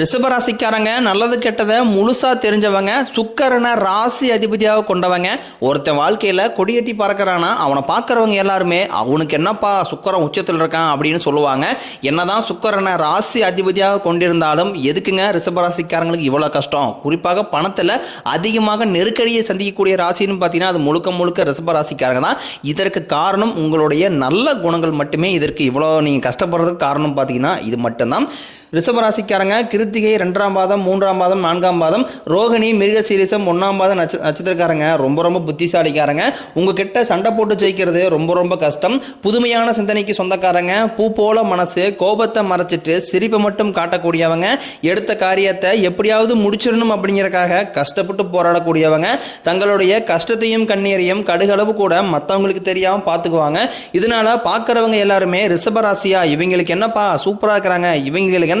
ரிஷபராசிக்காரங்க நல்லது கெட்டதை முழுசா தெரிஞ்சவங்க சுக்கரனை ராசி அதிபதியாக கொண்டவங்க. ஒருத்தன் வாழ்க்கையில கொடியேட்டி பறக்கிறானா அவனை பார்க்கறவங்க எல்லாருமே அவனுக்கு என்னப்பா சுக்கரன் உச்சத்தில் இருக்கான்? அப்படின்னு சொல்லுவாங்க. என்னதான் சுக்கரனை ராசி அதிபதியாக கொண்டிருந்தாலும் எதுக்குங்க ரிஷபராசிக்காரங்களுக்கு இவ்வளோ கஷ்டம்? குறிப்பாக பணத்தில் அதிகமாக நெருக்கடியை சந்திக்கக்கூடிய ராசின்னு பார்த்தீங்கன்னா அது முழுக்க முழுக்க ரிஷபராசிக்காரங்க தான். இதற்கு காரணம் உங்களுடைய நல்ல குணங்கள் மட்டுமே. இதற்கு இவ்வளோ நீங்கள் கஷ்டப்படுறதுக்கு காரணம் பார்த்தீங்கன்னா இது மட்டும்தான். ரிஷபராசிக்காரங்க கிருத்திகை ரெண்டாம் பாதம் மூன்றாம் பாதம் நான்காம் பாதம் ரோகிணி மிருக சீரிசம் ஒன்றாம் பாதம் நட்ச நட்சத்திரக்காரங்க ரொம்ப ரொம்ப புத்திசாலிக்காரங்க. உங்ககிட்ட சண்டை போட்டு ஜெயிக்கிறது ரொம்ப ரொம்ப கஷ்டம். புதுமையான சிந்தனைக்கு சொந்தக்காரங்க பூ போல மனசு கோபத்தை மறைச்சிட்டு சிரிப்பை மட்டும் காட்டக்கூடியவங்க எடுத்த காரியத்தை எப்படியாவது முடிச்சிடணும் அப்படிங்கிறக்காக கஷ்டப்பட்டு போராடக்கூடியவங்க. தங்களுடைய கஷ்டத்தையும் கண்ணீரையும் கடுகளவு கூட மற்றவங்களுக்கு தெரியாம பார்த்துக்குவாங்க இதனால பார்க்குறவங்க எல்லாருமே ரிஷபராசியா இவங்களுக்கு என்னப்பா சூப்பராக இருக்கிறாங்க இவங்களுக்கு என்ன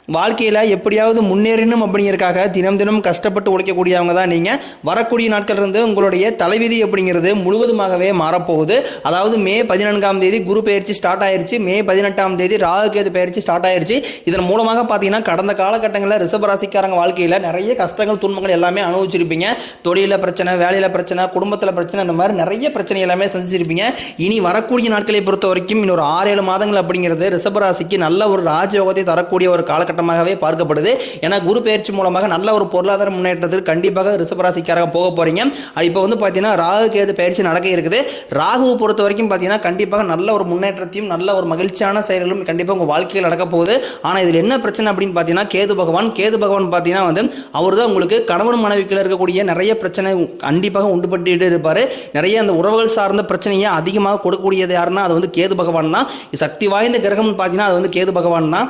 வாழ்க்கையில் எப்படியாவது முன்னேறணும் அப்படிங்கிறதுக்காக தினம் தினம் கஷ்டப்பட்டு உழைக்கக்கூடியவங்க தான் நீங்கள் வரக்கூடிய நாட்கள் இருந்து உங்களுடைய தலைவிதி அப்படிங்கிறது முழுவதுமாகவே மாறப்போகுது. அதாவது மே பதினான்காம் தேதி குரு பயிற்சி ஸ்டார்ட் ஆயிருச்சு. மே பதினெட்டாம் தேதி ராகுகேது பயிற்சி ஸ்டார்ட் ஆயிருச்சு. இதன் மூலமாக பார்த்தீங்கன்னா கடந்த காலகட்டங்களில் ரிசபராசிக்காரங்க வாழ்க்கையில் நிறைய கஷ்டங்கள் துன்பங்கள் எல்லாமே அனுபவிச்சிருப்பீங்க. தொழிலில் பிரச்சனை வேலையில் பிரச்சனை குடும்பத்தில் பிரச்சனை இந்த மாதிரி நிறைய பிரச்சனை எல்லாமே சந்திச்சிருப்பீங்க. இனி வரக்கூடிய நாட்களை பொறுத்த வரைக்கும் இன்னொரு ஆறு ஏழு மாதங்கள் அப்படிங்கிறது ரிசபராசிக்கு நல்ல ஒரு ராஜயோகத்தை தரக்கூடிய ஒரு காலகட்டமாகவே பார்க்கப்படுது. ஏன்னா குரு பயிற்சி மூலமாக நல்ல ஒரு பொருளாதார முன்னேற்றத்திற்கு கண்டிப்பாக ரிசபராசிக்காரங்க போக போறீங்க. இப்போ வந்து பார்த்தீங்கன்னா ராகு கேது பயிற்சி நடக்க இருக்குது. ராகுவை பொறுத்த வரைக்கும் பார்த்தீங்கன்னா கண்டிப்பாக நல்ல ஒரு முன்னேற்றத்தையும் நல்ல ஒரு மகிழ்ச்சியான செயல்களும் கண்டிப்பாக உங்கள் வாழ்க்கையில் நடக்க போகுது. ஆனால் இதில் என்ன பிரச்சனை அப்படின்னு பார்த்தீங்கன்னா கேது பகவான் கேது பகவான் பார்த்தீங்கன்னா வந்து அவர் தான் உங்களுக்கு கணவன் மனைவிக்குள்ள இருக்கக்கூடிய நிறைய பிரச்சனை கண்டிப்பாக உண்டுபட்டு இருப்பார். நிறைய அந்த உறவுகள் சார்ந்த பிரச்சனையை அதிகமாக கொடுக்கக்கூடியது யாருன்னா அது வந்து கேது பகவான் தான். சக்தி வாய்ந்த கிரகம்னு பார்த்தீங்கன்னா அது வந்து கேது பகவான் தான்.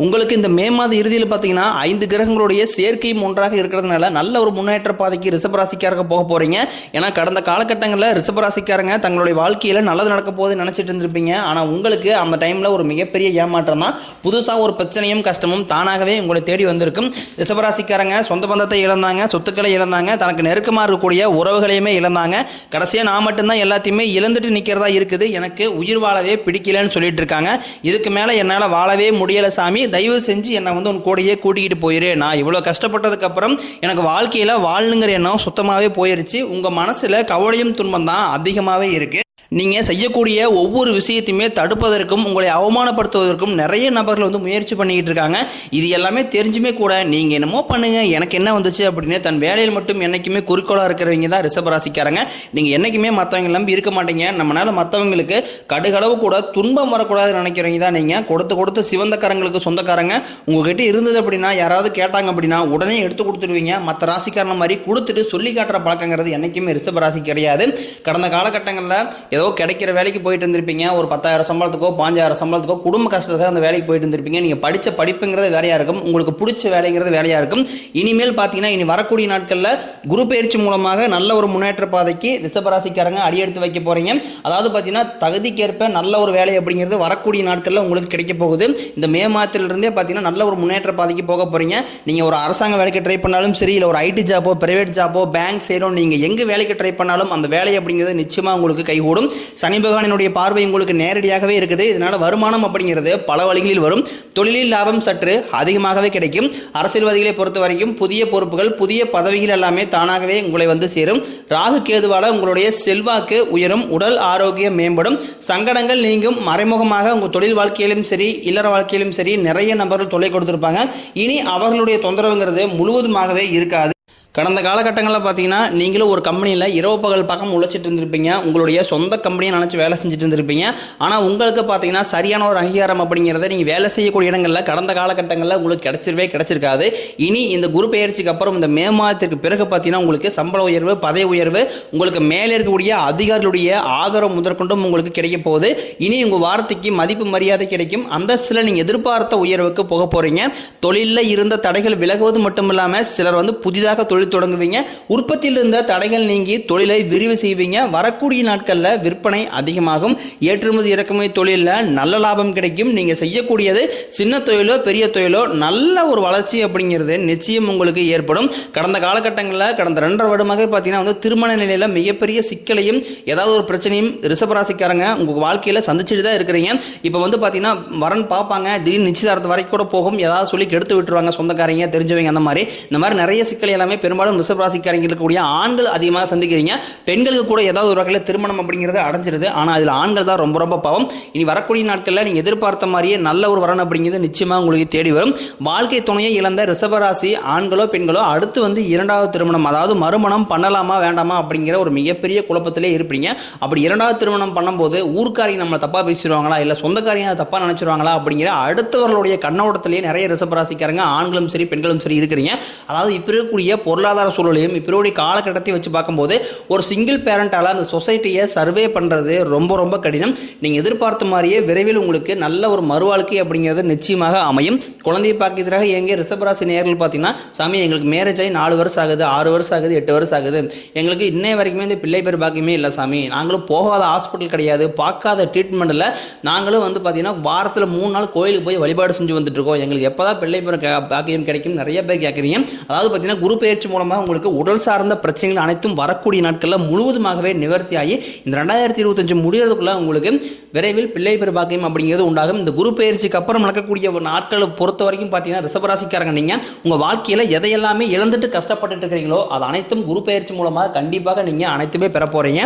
உங்களுக்கு இந்த மே மாத இறுதியில் பார்த்தீங்கன்னா ஐந்து கிரகங்களுடைய சேர்க்கையும் ஒன்றாக இருக்கிறதுனால நல்ல ஒரு முன்னேற்ற பாதைக்கு ரிசபராசிக்காரங்க போக போறீங்க. ஏன்னா கடந்த காலகட்டங்களில் ரிசபராசிக்காரங்க தங்களுடைய வாழ்க்கையில் நல்லது நடக்க போது நினைச்சிட்டு இருந்திருப்பீங்க. ஆனால் உங்களுக்கு அந்த டைமில் ஒரு மிகப்பெரிய ஏமாற்றம் தான். புதுசாக ஒரு பிரச்சனையும் கஷ்டமும் தானாகவே உங்களை தேடி வந்திருக்கும். ரிசபராசிக்காரங்க சொந்த பந்தத்தை இழந்தாங்க சொத்துக்களை இழந்தாங்க தனக்கு நெருக்கமாக இருக்கக்கூடிய உறவுகளையுமே இழந்தாங்க. கடைசியாக நான் மட்டும்தான் எல்லாத்தையுமே இழந்துட்டு நிற்கிறதா இருக்குது. எனக்கு உயிர் வாழவே பிடிக்கலன்னு சொல்லிட்டு இருக்காங்க. இதுக்கு மேலே என்னால் வாழவே முடியலை சாமி. தயவு செஞ்சு என்னை வந்து உன் கூடயே கூட்டிகிட்டு போயிரு. நான் இவ்வளோ கஷ்டப்பட்டதுக்கு அப்புறம் எனக்கு வாழ்க்கையில் வாழணுங்கிற எண்ணம் சுத்தமாகவே போயிருச்சு. உங்கள் மனசில் கவலையும் துன்பம் தான் அதிகமாகவே இருக்குது நீங்கள் செய்யக்கூடிய ஒவ்வொரு விஷயத்தையுமே தடுப்பதற்கும் உங்களை அவமானப்படுத்துவதற்கும் நிறைய நபர்கள் வந்து முயற்சி பண்ணிக்கிட்டு இருக்காங்க. இது எல்லாமே தெரிஞ்சுமே கூட நீங்கள் என்னமோ பண்ணுங்க. எனக்கு என்ன வந்துச்சு அப்படின்னு தன் வேலையில் மட்டும் என்னைக்குமே குறிக்கோளாக இருக்கிறவங்க தான் ரிஷபராசிக்காரங்க. நீங்கள் என்னைக்குமே மற்றவங்க நம்பி இருக்க மாட்டீங்க. நம்மளால மற்றவங்களுக்கு கடுகளவு கூட துன்பம் வரக்கூடாதுன்னு நினைக்கிறவங்க தான் நீங்கள் கொடுத்து கொடுத்து சிவந்தக்காரங்களுக்கு சொந்தக்காரங்க. உங்ககிட்ட இருந்தது அப்படின்னா யாராவது கேட்டாங்க அப்படின்னா உடனே எடுத்து கொடுத்துடுவீங்க. மற்ற ராசிக்காரன மாதிரி கொடுத்துட்டு சொல்லி காட்டுற பழக்கங்கிறது என்னைக்குமே ரிஷபராசி கிடையாது. கடந்த காலகட்டங்களில் ஏதோ கிடைக்கிற வேலைக்கு போயிட்டு இருந்திருப்பீங்க. ஒரு பத்தாயிரம் சம்பளத்துக்கோ பாஞ்சாயிரம் சம்பளத்துக்கோ குடும்ப கஷ்டத்துக்காக அந்த வேலைக்கு போயிட்டு இருந்திருப்பீங்க. நீங்கள் படித்த படிப்புங்கிறது வேலையாக இருக்கும். உங்களுக்கு பிடிச்ச வேலைங்கிறது வேலையாக இருக்கும். இனிமேல் பார்த்தீங்கன்னா இனி வரக்கூடிய நாட்களில் குரு பயிற்சி மூலமாக நல்ல ஒரு முன்னேற்ற பாதைக்கு ரிசபராசிக்காரங்க அடியெடுத்து வைக்க போகிறீங்க அதாவது பார்த்தீங்கன்னா தகுதிக்கேற்ப நல்ல ஒரு வேலை அப்படிங்கிறது வரக்கூடிய நாட்களில் உங்களுக்கு கிடைக்க போகுது. இந்த மே மாதத்திலிருந்தே பார்த்தீங்கன்னா நல்ல ஒரு முன்னேற்ற பாதைக்கு போக போகிறீங்க நீங்கள் ஒரு அரசாங்க வேலைக்கு ட்ரை பண்ணாலும் சரி இல்லை ஒரு ஐடி ஜாப்போ பிரைவேட் ஜாப்போ பேங்க் செய்கிறோம் நீங்கள் எங்கே வேலைக்கு ட்ரை பண்ணாலும் அந்த வேலை அப்படிங்கிறது நிச்சயமாக உங்களுக்கு கைகூடும். சனி பகவானினுடைய பார்வை உங்களுக்கு நேரடியாகவே இருக்குது. இதனால வருமானம் அப்படிங்கிறது பல வழிகளில் வரும். தொழிலில் லாபம் சற்று அதிகமாகவே கிடைக்கும். அரசியல்வாதிகளை பொறுத்த வரைக்கும் புதிய பொறுப்புகள் புதிய பதவிகள் எல்லாமே தானாகவே உங்களை வந்து சேரும். ராகு கேதுவால உங்களுடைய செல்வாக்கு உயரும். உடல் ஆரோக்கியம் மேம்படும். சங்கடங்கள் நீங்கும். மறைமுகமாக உங்கள் தொழில் வாழ்க்கையிலும் சரி இல்லற வாழ்க்கையிலும் சரி நிறைய நபர்கள் தொலை கொடுத்துருப்பாங்க. இனி அவர்களுடைய தொந்தரவுங்கிறது முழுவதுமாகவே இருக்காது. கடந்த காலகட்டங்களில் பார்த்தீங்கன்னா நீங்களும் ஒரு கம்பெனியில் இரவு பகல் பக்கம் உழைச்சிட்டு இருந்திருப்பீங்க. உங்களுடைய சொந்த கம்பெனியை நினச்சி வேலை செஞ்சுட்டு இருந்திருப்பீங்க. ஆனால் உங்களுக்கு பார்த்தீங்கன்னா சரியான ஒரு அங்கீகாரம் அப்படிங்கிறத நீங்கள் வேலை செய்யக்கூடிய இடங்களில் கடந்த காலகட்டங்களில் உங்களுக்கு கிடச்சிருவே கிடச்சிருக்காது. இனி இந்த குரு பெயர்ச்சிக்கு அப்புறம் இந்த மே மாதத்திற்கு பிறகு பார்த்தீங்கன்னா உங்களுக்கு சம்பள உயர்வு பதவி உயர்வு உங்களுக்கு மேலே இருக்கக்கூடிய அதிகாரிகளுடைய ஆதரவு முதற்கொண்டும் உங்களுக்கு கிடைக்க போகுது. இனி உங்கள் வார்த்தைக்கு மதிப்பு மரியாதை கிடைக்கும். அந்த சில நீங்கள் எதிர்பார்த்த உயர்வுக்கு போக போகிறீங்க தொழிலில் இருந்த தடைகள் விலகுவது மட்டும் இல்லாமல் சிலர் வந்து புதிதாக தொழில் தொழில் தொடங்குவீங்க. உற்பத்தியில் இருந்த தடைகள் நீங்கி தொழிலை விரிவு செய்வீங்க. வரக்கூடிய நாட்களில் விற்பனை அதிகமாகும். ஏற்றுமதி இறக்குமதி தொழிலில் நல்ல லாபம் கிடைக்கும். நீங்கள் செய்யக்கூடியது சின்ன தொழிலோ பெரிய தொழிலோ நல்ல ஒரு வளர்ச்சி அப்படிங்கிறது நிச்சயம் உங்களுக்கு ஏற்படும். கடந்த காலகட்டங்களில் கடந்த ரெண்டரை வருடமாக பார்த்தீங்கன்னா வந்து திருமண நிலையில் மிகப்பெரிய சிக்கலையும் ஏதாவது ஒரு பிரச்சனையும் ரிசபராசிக்காரங்க உங்கள் வாழ்க்கையில் சந்திச்சுட்டு தான் இருக்கிறீங்க. இப்போ வந்து பார்த்தீங்கன்னா வரன் பார்ப்பாங்க. திடீர் நிச்சயதார்த்தம் வரைக்கும் கூட போகும். ஏதாவது சொல்லி கெடுத்து விட்டுருவாங்க சொந்தக்காரங்க தெரிஞ்சவங்க அந்த மாதிரி. இந்த மாதிரி நிறைய சிக்கல் எல்லாமே பெரும்பாலும் ரிஷபராசிக்காரங்க இருக்கக்கூடிய ஆண்கள் அதிகமாக சந்திக்கிறீங்க. பெண்களுக்கு கூட ஏதாவது ஒரு வகையில் திருமணம் அப்படிங்கிறது அடைஞ்சிருது. ஆனால் அதில் ஆண்கள் தான் ரொம்ப ரொம்ப பாவம். இனி வரக்கூடிய நாட்களில் நீங்கள் எதிர்பார்த்த மாதிரியே நல்ல ஒரு வரன் அப்படிங்கிறது நிச்சயமாக உங்களுக்கு தேடி வரும். வாழ்க்கை துணையை இழந்த ரிஷபராசி ஆண்களோ பெண்களோ அடுத்து வந்து இரண்டாவது திருமணம் அதாவது மறுமணம் பண்ணலாமா வேண்டாமா அப்படிங்கிற ஒரு மிகப்பெரிய குழப்பத்திலே இருப்பீங்க. அப்படி இரண்டாவது திருமணம் பண்ணும்போது ஊர்க்காரிங்க நம்மளை தப்பாக பேசிடுவாங்களா? இல்லை சொந்தக்காரியாக தப்பாக நினச்சிருவாங்களா அப்படிங்கிற அடுத்தவர்களுடைய கண்ணோட்டத்திலேயே நிறைய ரிஷபராசிக்காரங்க ஆண்களும் சரி பெண்களும் சரி இருக்கிறீங்க. அதாவது இப்போ இருக்கக்கூடிய பொருள் பொருளாதார சூழலையும் இப்போ இருக்கக்கூடிய காலகட்டத்தை வச்சு பார்க்கும்போது ஒரு சிங்கிள் பேரண்டால் அந்த சொசைட்டியை சர்வே பண்ணுறது ரொம்ப ரொம்ப கடினம். நீங்கள் எதிர்பார்த்த மாதிரியே விரைவில் உங்களுக்கு நல்ல ஒரு மறுவாழ்க்கை அப்படிங்கிறது நிச்சயமாக அமையும். குழந்தையை பார்க்கறதுக்காக எங்கே ரிஷபராசி நேர்கள் பார்த்தீங்கன்னா சாமி எங்களுக்கு மேரேஜ் ஆகி நாலு வருஷம் ஆகுது ஆறு வருஷம் ஆகுது எட்டு வருஷம் ஆகுது. எங்களுக்கு இன்னை வரைக்குமே இந்த பிள்ளை பேர் பாக்கியமே இல்லை சாமி. நாங்களும் போகாத ஹாஸ்பிட்டல் கிடையாது பார்க்காத ட்ரீட்மெண்ட்டில் நாங்களும் வந்து பார்த்தீங்கன்னா வாரத்தில் மூணு நாள் கோயிலுக்கு போய் வழிபாடு செஞ்சு வந்துட்டு இருக்கோம். எங்களுக்கு எப்போ தான் பிள்ளை பேர் பாக்கியம் கிடைக்கும் நிறைய பேர் கேட்குறீங்க அதாவது பார்த்தீங்கன்னா குரு பயிற்சி மூலமாக உங்களுக்கு உடல் சார்ந்த பிரச்சனைகள் அனைத்தும் வரக்கூடிய நாட்களில் முழுவதுமாகவே நிவர்த்தி ஆகி இந்த ரெண்டாயிரத்தி இருபத்தஞ்சு முடியறதுக்குள்ள உங்களுக்கு விரைவில் பிள்ளை பெருபாக்கியம் அப்படிங்கிறது உண்டாகும். இந்த குரு பயிற்சிக்கு அப்புறம் நடக்கக்கூடிய ஒரு நாட்களை பொறுத்த வரைக்கும் பார்த்தீங்கன்னா ரிசபராசிக்காரங்க நீங்கள் உங்கள் வாழ்க்கையில் எதையெல்லாமே இழந்துட்டு கஷ்டப்பட்டுட்டு இருக்கிறீங்களோ அது அனைத்தும் குரு பயிற்சி மூலமாக கண்டிப்பாக நீங்கள் அனைத்துமே பெற போகிறீங்க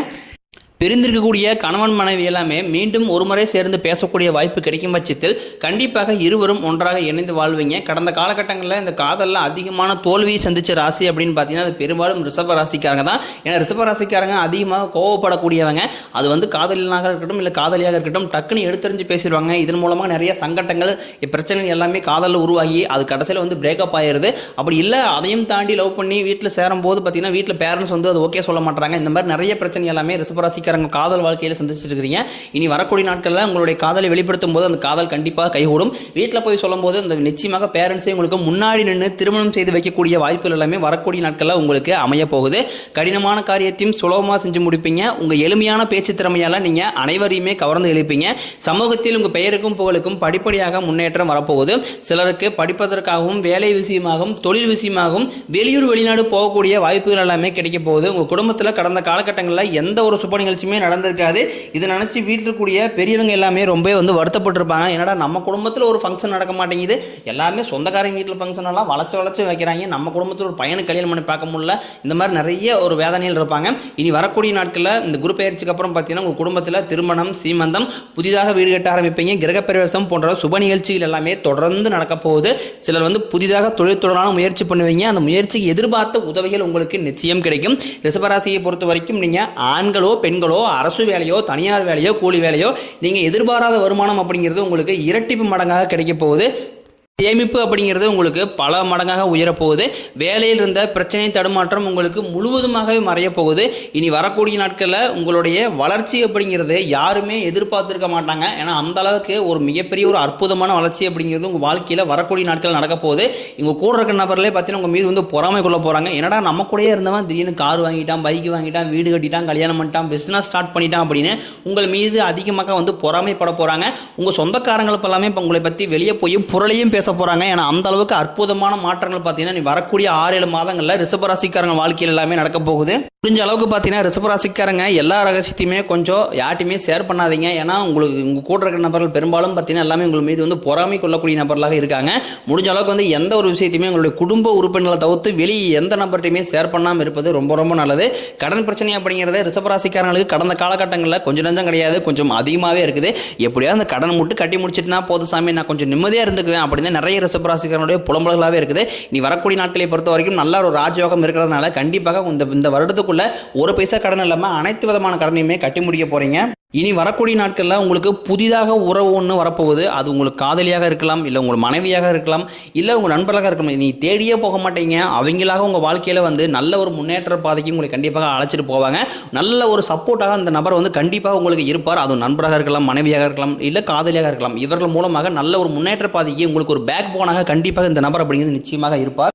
பிரிந்திருக்கக்கூடிய கணவன் மனைவி எல்லாமே மீண்டும் ஒரு முறை சேர்ந்து பேசக்கூடிய வாய்ப்பு கிடைக்கும் பட்சத்தில் கண்டிப்பாக இருவரும் ஒன்றாக இணைந்து வாழ்வீங்க. கடந்த காலகட்டங்களில் இந்த காதலில் அதிகமான தோல்வியை சந்திச்ச ராசி அப்படின்னு பார்த்தீங்கன்னா அது பெரும்பாலும் ரிஷப ராசிக்காரங்க தான். ஏன்னா ரிஷப ராசிக்காரங்க அதிகமாக கோவப்படக்கூடியவங்க. அது வந்து காதலினாக இருக்கட்டும் இல்லை காதலியாக இருக்கட்டும் டக்குன்னு எடுத்தறிஞ்சு பேசிடுவாங்க. இதன் மூலமாக நிறைய சங்கட்டங்கள் பிரச்சனைகள் எல்லாமே காதலில் உருவாகி அது கடைசியில் வந்து பிரேக்கப் ஆயிடுது. அப்படி இல்லை அதையும் தாண்டி லவ் பண்ணி வீட்டில் சேரும்போது பார்த்தீங்கன்னா வீட்டில் பேரண்ட்ஸ் வந்து அது ஓகே சொல்ல மாட்டாங்க இந்த மாதிரி நிறைய பிரச்சனை எல்லாமே ரிஷபராசிக்காரங்க காதல் வாழ்க்கையில் சந்திச்சுட்டு இருக்கிறீங்க. இனி வரக்கூடிய நாட்களில் உங்களுடைய காதலை வெளிப்படுத்தும் போது அந்த காதல் கண்டிப்பாக கைகூடும். வீட்டில் போய் சொல்லும்போது அந்த நிச்சயமாக பேரண்ட்ஸே உங்களுக்கு முன்னாடி நின்று திருமணம் செய்து வைக்கக்கூடிய வாய்ப்புகள் எல்லாமே வரக்கூடிய நாட்களில் உங்களுக்கு அமைய போகுது கடினமான காரியத்தையும் சுலபமாக செஞ்சு முடிப்பீங்க. உங்கள் எளிமையான பேச்சு திறமையால் நீங்கள் அனைவரையுமே கவர்ந்து எழுப்பீங்க. சமூகத்தில் உங்கள் பெயருக்கும் புகழுக்கும் படிப்படியாக முன்னேற்றம் வரப்போகுது. சிலருக்கு படிப்பதற்காகவும் வேலை விஷயமாகவும் தொழில் விஷயமாகவும் வெளியூர் வெளிநாடு போகக்கூடிய வாய்ப்புகள் எல்லாமே கிடைக்க போகுது. உங்கள் குடும்பத்தில் கடந்த காலகட்டங்களில் எந்த ஒரு சுப நிகழ்ச்சியுமே நடந்திருக்காது. இதை நினச்சி வீட்டில் இருக்கக்கூடிய பெரியவங்க எல்லாமே ரொம்ப வந்து வருத்தப்பட்டிருப்பாங்க. என்னடா நம்ம குடும்பத்தில் ஒரு ஃபங்க்ஷன் நடக்க மாட்டேங்குது. எல்லாமே சொந்தக்காரங்க வீட்டில் ஃபங்க்ஷன் எல்லாம் வளச்சு வளச்சு வைக்கிறாங்க. நம்ம குடும்பத்தில் ஒரு பையனுக்கு கல்யாணம் பண்ணி பார்க்க முடியல. இந்த மாதிரி நிறைய ஒரு வேதனையில் இருப்பாங்க. இனி வரக்கூடிய நாட்களில் இந்த குரு பயிற்சிக்கு அப்புறம் பார்த்தீங்கன்னா உங்கள் குடும்பத்தில் திருமணம் சீமந்தம் புதிதாக வீடு கட்ட ஆரம்பிப்பீங்க. கிரகப்பிரவேசம் போன்ற சுப நிகழ்ச்சிகள் எல்லாமே தொடர்ந்து நடக்க போகுது. சிலர் வந்து புதிதாக தொழில் தொடரான முயற்சி பண்ணுவீங்க. அந்த முயற்சிக்கு எதிர்பார்த்த உதவிகள் உங்களுக்கு நிச்சயம் கிடைக்கும். ரிசபராசியை பொறுத்த வரைக்கும் நீங்கள் ஆண்களோ பெண்களோ அரசு வேலையோ தனியார் வேலையோ கூலி வேலையோ நீங்கள் எதிர்பாராத வருமானம் அப்படிங்கிறது உங்களுக்கு இரட்டிப்பு மடங்காக கிடைக்க போகுது. சேமிப்பு அப்படிங்கிறது உங்களுக்கு பல மடங்காக உயரப்போகுது. வேலையில் இருந்த பிரச்சனை தடுமாற்றம் உங்களுக்கு முழுவதுமாகவே மறையப் போகுது இனி வரக்கூடிய நாட்களில் உங்களுடைய வளர்ச்சி அப்படிங்கிறது யாருமே எதிர்பார்த்துருக்க மாட்டாங்க. ஏன்னா அந்த அளவுக்கு ஒரு மிகப்பெரிய ஒரு அற்புதமான வளர்ச்சி அப்படிங்கிறது உங்கள் வாழ்க்கையில் வரக்கூடிய நாட்கள் நடக்க போகுது. உங்கள் கூட இருக்கிற நபர்களே பார்த்தீங்கன்னா உங்கள் மீது வந்து பொறாமை கொள்ள போகிறாங்க என்னடா நம்ம கூடயே இருந்தவன் திடீர்னு கார் வாங்கிட்டான் பைக் வாங்கிட்டான் வீடு கட்டிட்டான் கல்யாணம் பண்ணிட்டான் பிஸ்னஸ் ஸ்டார்ட் பண்ணிட்டான் அப்படின்னு உங்கள் மீது அதிகமாக வந்து பொறாமைப்பட போகிறாங்க உங்கள் சொந்தக்காரங்களுக்கு எல்லாமே இப்போ உங்களை பற்றி வெளியே போய் புரளையும் பேச போகிறாங்க ஏன்னா அந்த அளவுக்கு அற்புதமான மாற்றங்கள் பார்த்தீங்கன்னா நீ வரக்கூடிய ஆறு ஏழு மாதங்களில் ரிசபராசிக்காரங்க வாழ்க்கையில் எல்லாமே நடக்க போகுது. முடிஞ்ச அளவுக்கு பார்த்தீங்கன்னா ரிசபராசிக்காரங்க எல்லா ரகசியத்தையுமே கொஞ்சம் யார்ட்டையுமே ஷேர் பண்ணாதீங்க. ஏன்னா உங்களுக்கு உங்கள் கூட இருக்கிற நபர்கள் பெரும்பாலும் பார்த்தீங்கன்னா எல்லாமே உங்கள் மீது வந்து பொறாமை கொள்ளக்கூடிய நபர்களாக இருக்காங்க. முடிஞ்ச அளவுக்கு வந்து எந்த ஒரு விஷயத்தையுமே உங்களுடைய குடும்ப உறுப்பினர்களை தவிர்த்து வெளியே எந்த நபர்கிட்டையுமே ஷேர் பண்ணாமல் இருப்பது ரொம்ப ரொம்ப நல்லது. கடன் பிரச்சனை அப்படிங்கிறது ரிசபராசிக்காரங்களுக்கு கடந்த காலகட்டங்களில் கொஞ்சம் நஞ்சம் கிடையாது. கொஞ்சம் அதிகமாகவே இருக்குது. எப்படியாவது அந்த கடன் மட்டும் கட்டி முடிச்சிட்டுனா போதும் சாமி. நான் கொஞ்சம் நிம்மதியாக இருந்துக்குவேன் அப்படின்னு நிறைய ரிஷபராசிக்காரனுடைய புலம்பல்களாகவே இருக்குது. நீ வரக்கூடிய நாட்களை பொறுத்த வரைக்கும் நல்ல ஒரு ராஜயோகம் இருக்கிறதுனால கண்டிப்பாக இந்த இந்த வருடத்துக்குள்ள ஒரு பைசா கடன் இல்லாமல் அனைத்து விதமான கடனையுமே கட்டி முடிக்க போறீங்க. இனி வரக்கூடிய நாட்களில் உங்களுக்கு புதிதாக உறவு ஒன்று வரப்போகுது. அது உங்களுக்கு காதலியாக இருக்கலாம் இல்லை உங்கள் மனைவியாக இருக்கலாம் இல்லை உங்கள் நண்பர்களாக இருக்கலாம். நீ தேடியே போக மாட்டீங்க. அவங்களாக உங்கள் வாழ்க்கையில் வந்து நல்ல ஒரு முன்னேற்ற பாதைக்கு உங்களை கண்டிப்பாக அழைச்சிட்டு போவாங்க. நல்ல ஒரு சப்போர்ட்டாக அந்த நபர் வந்து கண்டிப்பாக உங்களுக்கு இருப்பார். அது நண்பராக இருக்கலாம் மனைவியாக இருக்கலாம் இல்லை காதலியாக இருக்கலாம். இவர்கள் மூலமாக நல்ல ஒரு முன்னேற்ற பாதைக்கு உங்களுக்கு ஒரு பேக் போனாக கண்டிப்பாக இந்த நபர் அப்படிங்கிறது நிச்சயமாக இருப்பார்.